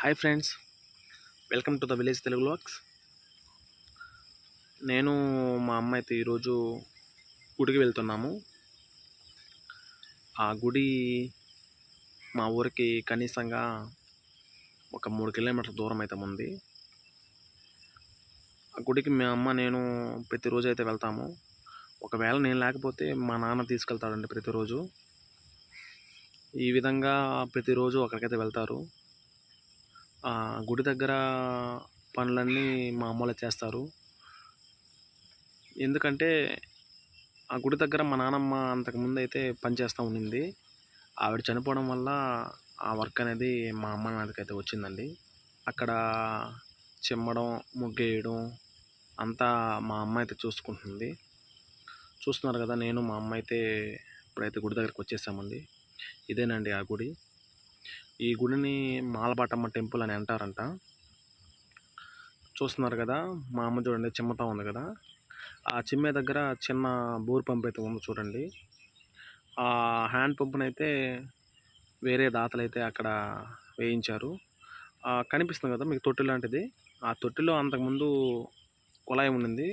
Hi friends welcome to the village Telugu vlogs. నేను మా అమ్మ అయితే ఈరోజు గుడికి వెళ్తున్నాము. ఆ గుడి మా ఊరికి కనీసంగా ఒక మూడు కిలోమీటర్ల దూరం అయితే ఉంది. ఆ గుడికి మా అమ్మ నేను ప్రతిరోజు అయితే వెళ్తాము. ఒకవేళ నేను లేకపోతే మా నాన్న తీసుకెళ్తాడండి ప్రతిరోజు. ఈ విధంగా ప్రతిరోజు అక్కడికైతే వెళ్తారు. గుడి దగ్గర పనులన్నీ మా అమ్మలే చేస్తారు. ఎందుకంటే ఆ గుడి దగ్గర మా నాన్నమ్మ అంతకుముందు అయితే పనిచేస్తూ ఉండింది. ఆవిడ చనిపోవడం వల్ల ఆ వర్క్ అనేది మా అమ్మ నాన్నకి అయితే వచ్చిందండి. అక్కడ చిమ్మడం ముగ్గేయడం అంతా మా అమ్మ అయితే చూసుకుంటుంది. చూస్తున్నారు కదా నేను మా అమ్మ అయితే ఇప్పుడైతే గుడి దగ్గరికి వచ్చేసామండి. ఇదేనండి ఆ గుడి. ఈ గుడిని మాలబాటమ్మ టెంపుల్ అని అంటారంట. చూస్తున్నారు కదా మా అమ్మ చూడండి చిమ్మట ఉంది కదా. ఆ చిమ్మే దగ్గర చిన్న బోర్ పంప్ అయితే ఉంది చూడండి. ఆ హ్యాండ్ పంప్నైతే వేరే దాతలు అయితే అక్కడ వేయించారు. కనిపిస్తుంది కదా మీకు తొట్టి లాంటిది. ఆ తొట్టిలో అంతకుముందు కుళాయి ఉండింది.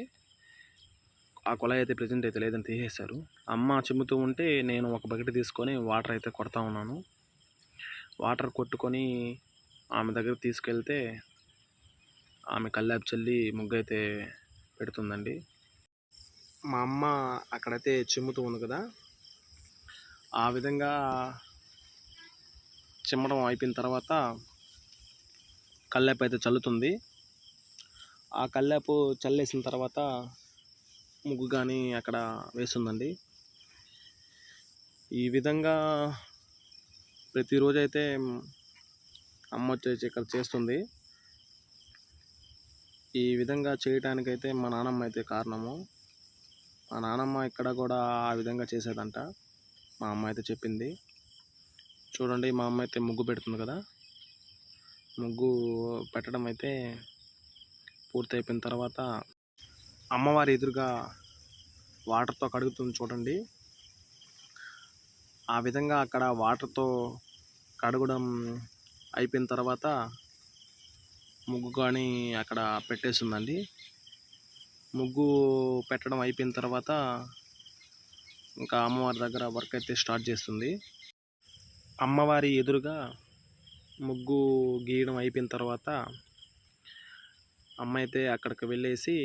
ఆ కుళాయి అయితే ప్రజెంట్ అయితే లేదని తీసేశారు. అమ్మ చిమ్ముతూ ఉంటే నేను ఒక బకెట్ తీసుకొని వాటర్ అయితే కొడతా ఉన్నాను. వాటర్ కొట్టుకొని ఆమె దగ్గర తీసుకెళ్తే ఆమె కల్లాపు చల్లి ముగ్గు అయితే పెడుతుందండి. మా అమ్మ అక్కడైతే చిమ్ముతూ ఉంది కదా. ఆ విధంగా చిమ్మడం అయిపోయిన తర్వాత కల్లాపు అయితే చల్లుతుంది. ఆ కల్లాపు చల్లేసిన తర్వాత ముగ్గు కానీ అక్కడ వేస్తుందండి. ఈ విధంగా ప్రతిరోజు అయితే అమ్మ వచ్చేసి ఇక్కడ చేస్తుంది. ఈ విధంగా చేయటానికైతే మా నాన్నమ్మ అయితే కారణము. మా నాన్నమ్మ ఇక్కడ కూడా ఆ విధంగా చేసేదంట. మా అమ్మ అయితే చెప్పింది. చూడండి మా అమ్మ అయితే ముగ్గు పెడుతుంది కదా. ముగ్గు పెట్టడం అయితే పూర్తి అయిపోయిన తర్వాత అమ్మవారి ఎదురుగా వాటర్తో కడుగుతుంది చూడండి. ఆ విధంగా అక్కడ వాటర్తో కడగడం అయిపోయిన తర్వాత ముగ్గు కానీ అక్కడ పెట్టేసిందండి. ముగ్గు పెట్టడం అయిపోయిన తర్వాత ఇంకా అమ్మవారి దగ్గర వర్క్ అయితే స్టార్ట్ చేస్తుంది. అమ్మవారి ఎదురుగా ముగ్గు గీయడం అయిపోయిన తర్వాత అమ్మ అయితే అక్కడికి వెళ్ళేసి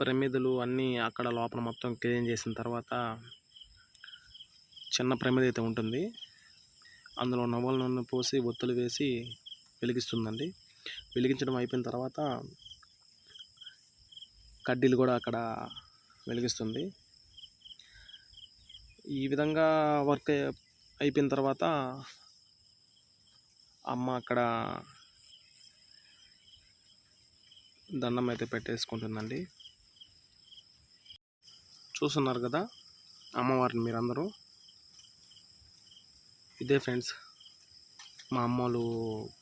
ప్రమిదలు అన్నీ అక్కడ లోపల మొత్తం క్లీన్ చేసిన తర్వాత చిన్న ప్రమిద అయితే ఉంటుంది. అందులో నవ్వుల నూనె పోసి ఒత్తులు వేసి వెలిగిస్తుందండి. వెలిగించడం అయిపోయిన తర్వాత కడ్డీలు కూడా అక్కడ వెలిగిస్తుంది. ఈ విధంగా వర్క్ అయిపోయిన తర్వాత అమ్మ అక్కడ దండం అయితే పెట్టేసుకుంటుందండి. చూస్తున్నారు కదా అమ్మవారిని మీరందరూ. ఇదే ఫ్రెండ్స్ మా అమ్మలు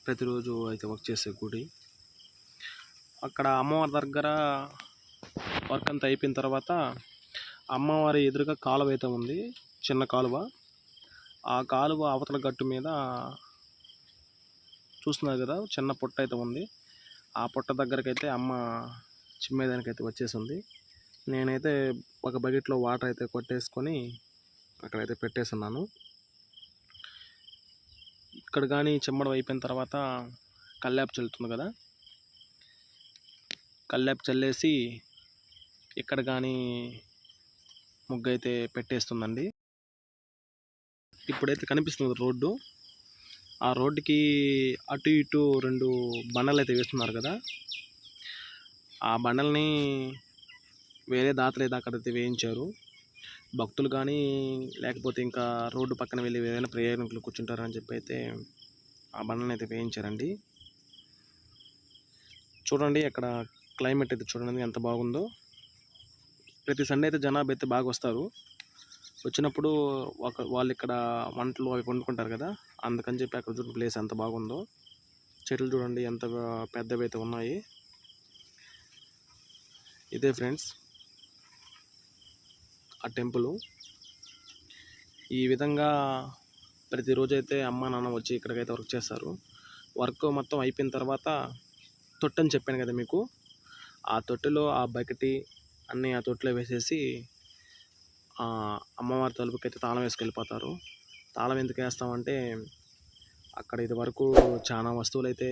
ప్రతిరోజు అయితే వర్క్ చేసే గుడి. అక్కడ అమ్మవారి దగ్గర వర్క్ అంతా అయిపోయిన తర్వాత అమ్మవారి ఎదురుగా కాలువ అయితే ఉంది చిన్న కాలువ. ఆ కాలువ అవతల గట్టు మీద చూస్తున్నారు కదా చిన్న పొట్ట అయితే ఉంది. ఆ పొట్ట దగ్గరకైతే అమ్మ చిమ్మేదానికి అయితే వచ్చేసింది. నేనైతే ఒక బకెట్లో వాటర్ అయితే కొట్టేసుకొని అక్కడైతే పెట్టేస్తున్నాను ఇక్కడ కానీ చెమ్మడం అయిపోయిన తర్వాత కల్లాపు చల్లుతుంది కదా. కల్లాపు చల్లేసి ఇక్కడ కానీ ముగ్గు అయితే పెట్టేస్తుందండి. ఇప్పుడైతే కనిపిస్తుంది రోడ్డు. ఆ రోడ్డుకి అటు ఇటు రెండు బండలు అయితే వేస్తున్నారు కదా. ఆ బండల్ని వేరే దాతలు అయితే అక్కడైతే వేయించారు. భక్తులు కానీ లేకపోతే ఇంకా రోడ్డు పక్కన వెళ్ళి ఏదైనా ప్రయాణికులు కూర్చుంటారని చెప్పి అయితే ఆ బండను అయితే వేయించారండి. చూడండి అక్కడ క్లైమేట్ అయితే చూడండి ఎంత బాగుందో. ప్రతి సండే అయితే జనాభా అయితే బాగా వస్తారు. వచ్చినప్పుడు ఒక వాళ్ళు ఇక్కడ వంటలు అవి వండుకుంటారు కదా అందుకని చెప్పి అక్కడ చూడండి ప్లేస్ ఎంత బాగుందో. చెట్లు చూడండి ఎంత పెద్దవి అయితే ఉన్నాయి. ఇదే ఫ్రెండ్స్ ఆ టెంపుల్. ఈ విధంగా ప్రతిరోజు అయితే అమ్మ నాన్న వచ్చి ఇక్కడికైతే వర్క్ చేస్తారు. వర్క్ మొత్తం అయిపోయిన తర్వాత తొట్టని అని చెప్పాను కదా మీకు. ఆ తొట్టెలో ఆ బకెటి అన్నీ ఆ తొట్టెలో వేసేసి ఆ అమ్మవారి తలుపుకైతే తాళం వేసుకెళ్ళిపోతారు. తాళం ఎందుకు వేస్తామంటే అక్కడ ఇది వరకు చాలా వస్తువులు అయితే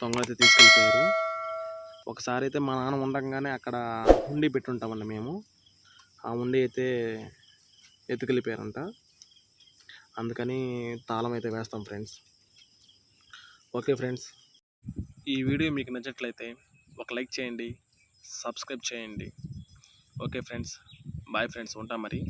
దొంగలైతే తీసుకెళ్ళిపోయారు. ఒకసారి అయితే మా నాన్న ఉండగానే అక్కడ హుండీ పెట్టుంటామండి మేము. ఆ ఉండి అయితే ఎత్తుకెళ్ళిపోయారంట. అందుకని తాళం అయితే వేస్తాం ఫ్రెండ్స్. Okay friends. ఈ వీడియో మీకు నచ్చినట్లయితే ఒక లైక్ చేయండి సబ్స్క్రైబ్ చేయండి. Okay friends. Bye friends. ఉంటాం మరి.